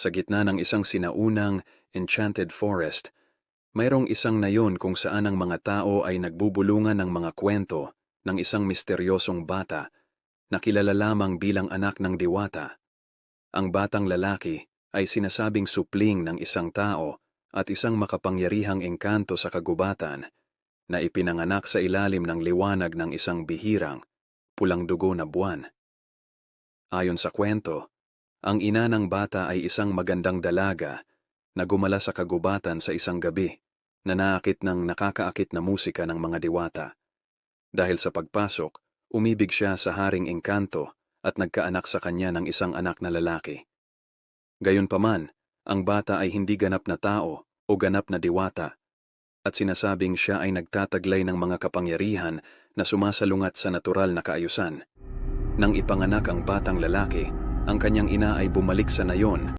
Sa gitna ng isang sinaunang, enchanted forest, mayroong isang nayon kung saan ang mga tao ay nagbubulungan ng mga kwento ng isang misteryosong bata na kilala lamang bilang anak ng diwata. Ang batang lalaki ay sinasabing supling ng isang tao at isang makapangyarihang engkanto sa kagubatan na ipinanganak sa ilalim ng liwanag ng isang bihirang, pulang dugo na buwan. Ayon sa kwento, ang ina ng bata ay isang magandang dalaga na gumala sa kagubatan sa isang gabi na naakit ng nakakaakit na musika ng mga diwata. Dahil sa pagpasok, umibig siya sa haring engkanto at nagkaanak sa kanya ng isang anak na lalaki. Gayunpaman, ang bata ay hindi ganap na tao o ganap na diwata at sinasabing siya ay nagtataglay ng mga kapangyarihan na sumasalungat sa natural na kaayusan. Nang ipanganak ang batang lalaki, ang kanyang ina ay bumalik sa nayon